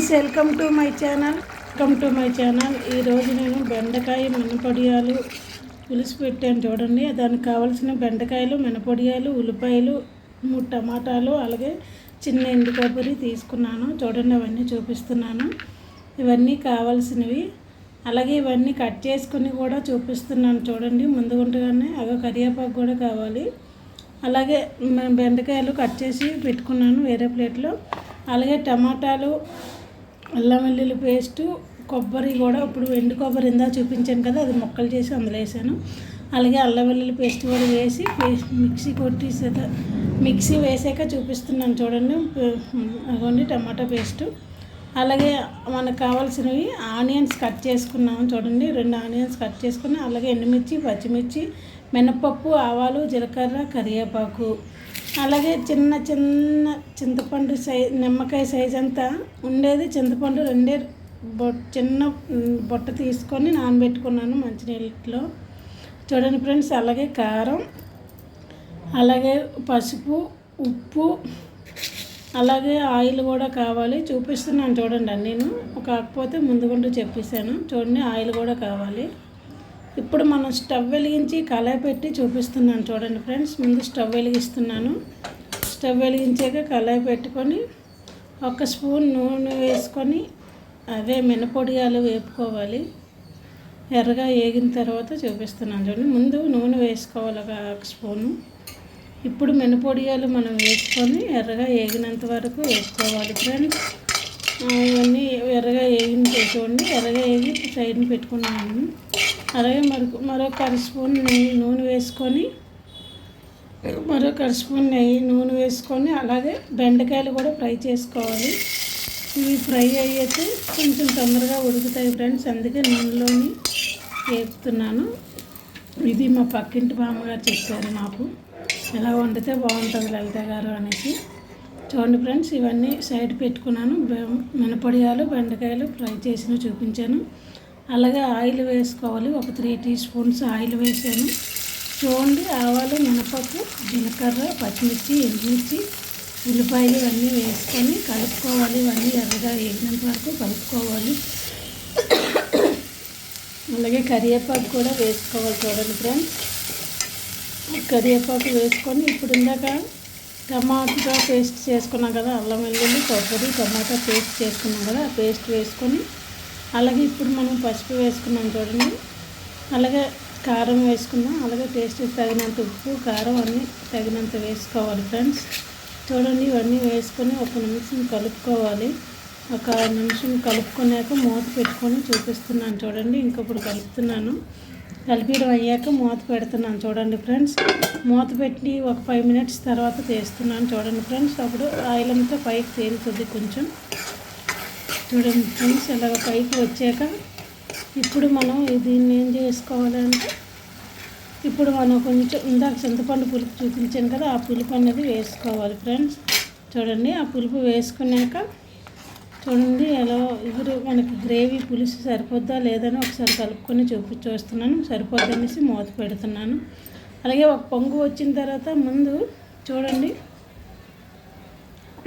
Welcome to my channel welcome to my channel ఈరోజు నేను బెండకాయ మినపొడియాలు పులుసు పెట్టాను చూడండి. దానికి కావాల్సిన బెండకాయలు మినపొడియాలు ఉల్లిపాయలు మూడు టమాటాలు అలాగే చిన్న ఎండు కొబ్బరి తీసుకున్నాను. చూడండి అవన్నీ చూపిస్తున్నాను. ఇవన్నీ కావాల్సినవి. అలాగే ఇవన్నీ కట్ చేసుకుని కూడా చూపిస్తున్నాను చూడండి. ముందుగుంటగానే అవి కరివేపాకు కూడా కావాలి. అలాగే బెండకాయలు కట్ చేసి పెట్టుకున్నాను వేరే ప్లేట్లో. అలాగే టమాటాలు అల్లం వెల్లుల్లి పేస్టు కొబ్బరి కూడా ఇప్పుడు ఎండు కొబ్బరి ఇందా చూపించాను కదా అది ముక్కలు చేసి అందులో వేసాను. అలాగే అల్లం వెల్లుల్లి పేస్ట్ కూడా వేసి పేస్ట్ మిక్సీ కొట్టి మిక్సీ వేసాక చూపిస్తున్నాను చూడండి. అదిగోండి టమాటా పేస్టు. అలాగే మనకు కావాల్సినవి ఆనియన్స్ కట్ చేసుకున్నాము చూడండి. రెండు ఆనియన్స్ కట్ చేసుకుని అలాగే ఎండుమిర్చి పచ్చిమిర్చి మినపప్పు ఆవాలు జీలకర్ర కరివేపాకు. అలాగే చిన్న చిన్న చింతపండు సైజ్ నిమ్మకాయ సైజ్ అంతా ఉండేది. చింతపండు రెండే బొట్ చిన్న బొట్ట తీసుకొని నానబెట్టుకున్నాను మంచినీళ్ళలో. చూడండి ఫ్రెండ్స్ అలాగే కారం అలాగే పసుపు ఉప్పు అలాగే ఆయిల్ కూడా కావాలి. చూపిస్తున్నాను చూడండి నేను కాకపోతే ముందుగుంటూ చెప్పేశాను. చూడండి ఆయిల్ కూడా కావాలి. ఇప్పుడు మనం స్టవ్ వెలిగించి కళాయి పెట్టి చూపిస్తున్నాను చూడండి ఫ్రెండ్స్ ముందు స్టవ్ వెలిగిస్తున్నాను. స్టవ్ వెలిగించాక కళాయి పెట్టుకొని ఒక స్పూన్ నూనె వేసుకొని అవే మినపొడియాలు వేపుకోవాలి. ఎర్రగా వేగిన తర్వాత చూపిస్తున్నాను చూడండి. ముందు నూనె వేసుకోవాలి ఒక స్పూను. ఇప్పుడు మినపొడియాలు మనం వేసుకొని ఎర్రగా వేగినంత వరకు వేసుకోవాలి ఫ్రెండ్స్. ఇవన్నీ ఎర్రగా వేగిన చూడండి. ఎర్రగా వేగి సైడ్ని పెట్టుకున్నాను. అలాగే మరొక మరొక అర స్పూన్ నెయ్యి నూనె వేసుకొని మరొక అర స్పూన్ నెయ్యి నూనె వేసుకొని అలాగే బెండకాయలు కూడా ఫ్రై చేసుకోవాలి. ఇవి ఫ్రై అయ్యేసి కొంచెం తొందరగా ఉడుకుతాయి ఫ్రెండ్స్. అందుకే నూనెలోని వేపుతున్నాను. ఇది మా పక్కింటి మామగారు చెప్పారు నాకు ఎలా వండితే బాగుంటుంది లలిత గారు అనేసి. చూడండి ఫ్రెండ్స్ ఇవన్నీ సైడ్ పెట్టుకున్నాను. మినపడియాలు బెండకాయలు ఫ్రై చేసిన చూపించాను. అలాగే ఆయిల్ వేసుకోవాలి. ఒక త్రీ టీ స్పూన్స్ ఆయిల్ వేసాను. చూడండి ఆవాలు మినపప్పు జీలకర్ర పచ్చిమిర్చి ఎండుమిర్చి ఉల్లిపాయలు ఇవన్నీ వేసుకొని కలుపుకోవాలి. ఇవన్నీ ఎర్రగా వేగినంత వరకు కలుపుకోవాలి. అలాగే కరివేపాకు కూడా వేసుకోవాలి చూడండి ఫ్రెండ్స్. కరివేపాకు వేసుకొని ఇప్పుడు ఇందాక టమాటా పేస్ట్ చేసుకున్నాం కదా అల్లం వెల్లుల్లి కొబ్బరి టమాటా పేస్ట్ చేసుకున్నాం కదా ఆ పేస్ట్ వేసుకొని అలాగే ఇప్పుడు మనం పసుపు వేసుకున్నాం చూడండి. అలాగే కారం వేసుకున్నాం అలాగే టేస్ట్ తగినంత ఉప్పు కారం అన్నీ తగినంత వేసుకోవాలి ఫ్రెండ్స్ చూడండి ఇవన్నీ వేసుకొని ఒక నిమిషం కలుపుకోవాలి. ఒక నిమిషం కలుపుకున్నాక మూత పెట్టుకొని చూపిస్తున్నాను చూడండి. ఇంకప్పుడు కలుపుతున్నాను. కలిపిడం అయ్యాక మూత పెడుతున్నాను చూడండి ఫ్రెండ్స్ మూత పెట్టి ఒక ఫైవ్ మినిట్స్ తర్వాత తీస్తున్నాను చూడండి ఫ్రెండ్స్ అప్పుడు ఆయిల్ అంతా పైకి తేలుతుంది కొంచెం. చూడండి ఫ్రెండ్స్ ఇలాగ పైకి వచ్చాక ఇప్పుడు మనం దీన్ని ఏం చేసుకోవాలంటే ఇప్పుడు మనం కొంచెం ఇందాక చింతపండు పులుపు చూపించాను కదా ఆ పులుపు అనేది వేసుకోవాలి ఫ్రెండ్స్. చూడండి ఆ పులుపు వేసుకున్నాక చూడండి ఎలా ఇప్పుడు మనకి గ్రేవీ పులుసు సరిపోద్దా లేదని ఒకసారి కలుపుకొని చూపి చూస్తున్నాను. సరిపోద్దనేసి మూత పెడుతున్నాను. అలాగే ఒక పొంగు వచ్చిన తర్వాత ముందు చూడండి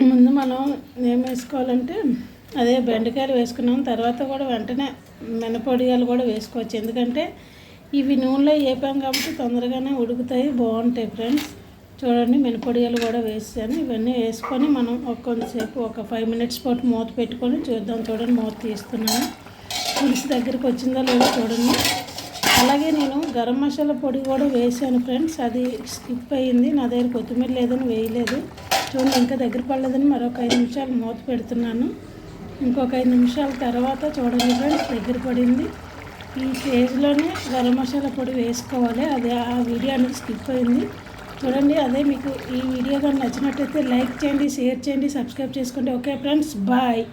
ముందు మనం ఏం వేసుకోవాలంటే అదే బెండకాయలు వేసుకున్నాం. తర్వాత కూడా వెంటనే మినపొడియాలు కూడా వేసుకోవచ్చు. ఎందుకంటే ఇవి నూనెలో వేపాం కాబట్టి తొందరగానే ఉడుకుతాయి. బాగుంటాయి ఫ్రెండ్స్. చూడండి మినపొడియాలు కూడా వేసాను. ఇవన్నీ వేసుకొని మనం ఒక కొంతసేపు ఒక ఫైవ్ మినిట్స్ పాటు మూత పెట్టుకొని చూద్దాం. చూడండి మూత తీస్తున్నాను. పులుసు దగ్గరికి వచ్చిందో లేదో చూడండి. అలాగే నేను గరం మసాలా పొడి కూడా వేసాను ఫ్రెండ్స్. అది స్కిప్ అయ్యింది నా దగ్గర కొత్తిమీర లేదని వేయలేదు. చూడండి ఇంకా దగ్గర పడలేదని మరొక ఐదు నిమిషాలు మూత పెడుతున్నాను. ఇంకొక ఐదు నిమిషాల తర్వాత చూడండి ఫ్రెండ్స్ దగ్గర పడింది. ఈ స్టేజ్లోనే గరం మసాలా పొడి వేసుకోవాలి. అదే ఆ వీడియో అనేది స్కిప్ అయింది. చూడండి అదే మీకు ఈ వీడియో కానీ నచ్చినట్టయితే లైక్ చేయండి షేర్ చేయండి సబ్స్క్రైబ్ చేసుకోండి. Okay friends bye